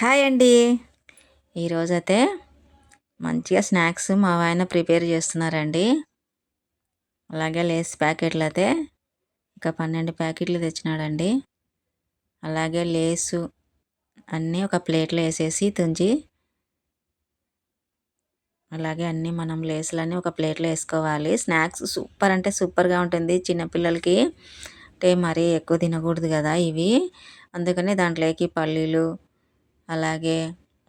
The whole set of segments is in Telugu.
హాయ్ అండి. ఈరోజైతే మంచిగా స్నాక్స్ మా ఆయన ప్రిపేర్ చేస్తున్నారండి. అలాగే లేస్ ప్యాకెట్లు అయితే ఇంకా పన్నెండు ప్యాకెట్లు తెచ్చినాడండి. అలాగే లేసు అన్నీ ఒక ప్లేట్లో వేసేసి తుంచి అలాగే అన్నీ మనం లేసులన్నీ ఒక ప్లేట్లో వేసుకోవాలి. స్నాక్స్ సూపర్ అంటే సూపర్గా ఉంటుంది చిన్నపిల్లలకి. అంటే మరీ ఎక్కువ తినకూడదు కదా ఇవి. అందుకని దాంట్లోకి పల్లీలు అలాగే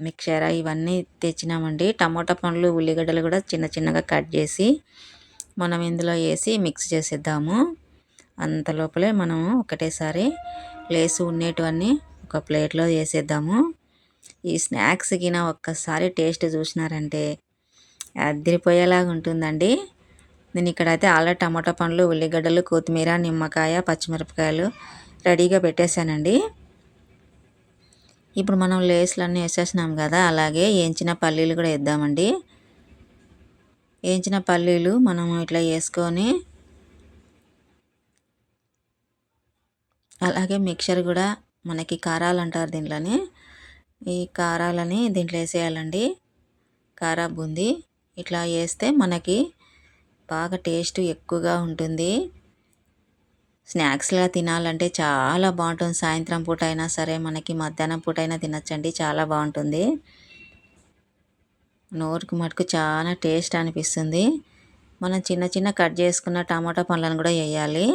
మిక్చర్ ఇవన్నీ తెచ్చినామండి. టమోటా పండ్లు ఉల్లిగడ్డలు కూడా చిన్న చిన్నగా కట్ చేసి మనం ఇందులో వేసి మిక్స్ చేసేద్దాము. అంత లోపలే మనము ఒకటేసారి లేసు ఉండేటివన్నీ ఒక ప్లేట్లో వేసేద్దాము. ఈ స్నాక్స్ కిన ఒక్కసారి టేస్ట్ చూసినారంటే అదిరిపోయేలాగా ఉంటుందండి. నేను ఇక్కడైతే ఆల్రెడీ టమాటా పండ్లు ఉల్లిగడ్డలు కొత్తిమీర నిమ్మకాయ పచ్చిమిరపకాయలు రెడీగా పెట్టేశానండి. ఇప్పుడు మనం లేస్లన్నీ వేసేసినాం కదా అలాగే వేయించిన పల్లీలు కూడా వేద్దామండి. వేయించిన పల్లీలు మనం ఇట్లా వేసుకొని అలాగే మిక్చర్ కూడా మనకి కారాలు అంటారు దీంట్లోని. ఈ కారాలని దీంట్లో వేసేయాలండి. కారా బూందీ ఇట్లా వేస్తే మనకి బాగా టేస్ట్ ఎక్కువగా ఉంటుంది. స్నాక్స్లా తినాలంటే చాలా బాగుంటుంది. సాయంత్రం పూట అయినా సరే మనకి మధ్యాహ్నం పూట అయినా తినచ్చండి. చాలా బాగుంటుంది. నోరుకి మటుకు చాలా టేస్ట్ అనిపిస్తుంది. మనం చిన్న చిన్న కట్ చేసుకున్న టమాటా పండ్లను కూడా వేయాలి.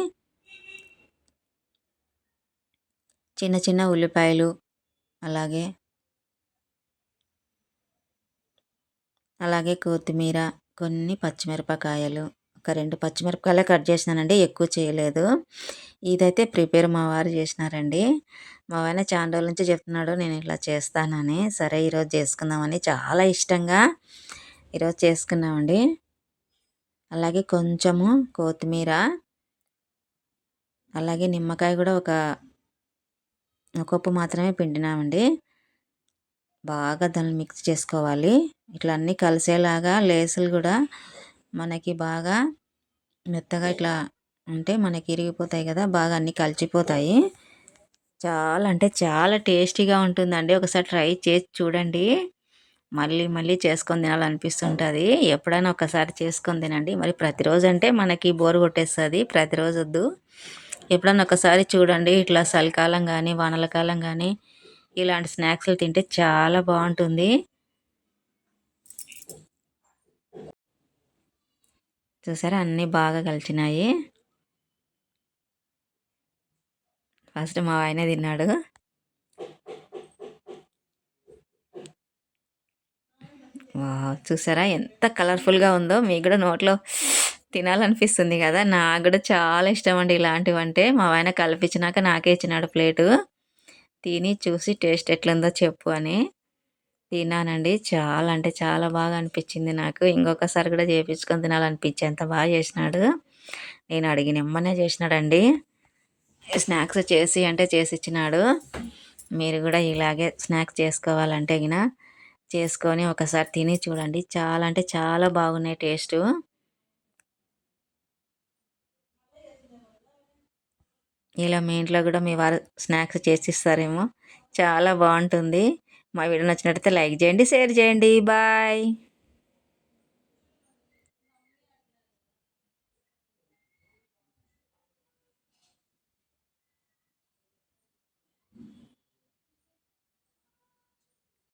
చిన్న చిన్న ఉల్లిపాయలు అలాగే అలాగే కొత్తిమీర కొన్ని పచ్చిమిరపకాయలు ఒక రెండు పచ్చిమిరపకాయలు కట్ చేసినానండి ఎక్కువ చేయలేదు. ఇదైతే ప్రిపేర్ మా వారు చేసినారండి. మా వారిని చాలా రోజుల నుంచి చెప్తున్నాడు నేను ఇట్లా చేస్తానని. సరే ఈరోజు చేసుకుందామని చాలా ఇష్టంగా ఈరోజు చేసుకున్నామండి. అలాగే కొంచెము కొత్తిమీర అలాగే నిమ్మకాయ కూడా ఒక కప్పు మాత్రమే పిండినామండి. బాగా దాన్ని మిక్స్ చేసుకోవాలి. ఇట్లా అన్నీ కలిసేలాగా లేసులు కూడా మనకి బాగా మెత్తగా ఇట్లా అంటే మనకి ఇరిగిపోతాయి కదా బాగా అన్నీ కలిసిపోతాయి. చాలా అంటే చాలా టేస్టీగా ఉంటుందండి. ఒకసారి ట్రై చేసి చూడండి. మళ్ళీ మళ్ళీ చేసుకొని తినాలనిపిస్తుంటుంది. ఎప్పుడైనా ఒకసారి చేసుకొని తినండి. మరి ప్రతిరోజు అంటే మనకి బోర్ కొట్టేస్తుంది. ప్రతిరోజు వద్దు. ఎప్పుడన్నా ఒకసారి చూడండి. ఇట్లా చలికాలం కానీ వానల కాలం కానీ ఇలాంటి స్నాక్స్లు తింటే చాలా బాగుంటుంది. చూసారా? అన్నీ బాగా కలిసినాయి ఫస్ట్ మా ఆయన తిన్నాడు. చూసారా? ఎంత కలర్ఫుల్గా ఉందో. మీకు కూడా నోట్లో తినాలనిపిస్తుంది కదా? నాకు కూడా చాలా ఇష్టం అండి ఇలాంటివి అంటే మా ఆయన కల్పించినాక నాకే ఇచ్చినాడు ప్లేటు. తిని చూసి టేస్ట్ ఎట్లుందో చెప్పు అని తిన్నానండి. చాలా అంటే చాలా బాగా అనిపించింది నాకు. ఇంకొకసారి కూడా చేయించుకొని తినాలనిపించి ఎంత బాగా చేసినాడు. నేను అడిగిన ఎమ్మనే చేసినాడండి. స్నాక్స్ చేసి అంటే చేసి ఇచ్చినాడు. మీరు కూడా ఇలాగే స్నాక్స్ చేసుకోవాలంటే గిన చేసుకొని ఒకసారి తిని చూడండి. చాలా అంటే చాలా బాగున్నాయి టేస్ట్. ఇలా మీ ఇంట్లో కూడా మీ వారు స్నాక్స్ చేసిస్తారేమో. చాలా బాగుంటుంది. మా వీడియో నచ్చినట్టయితే లైక్ చేయండి షేర్ చేయండి. బాయ్.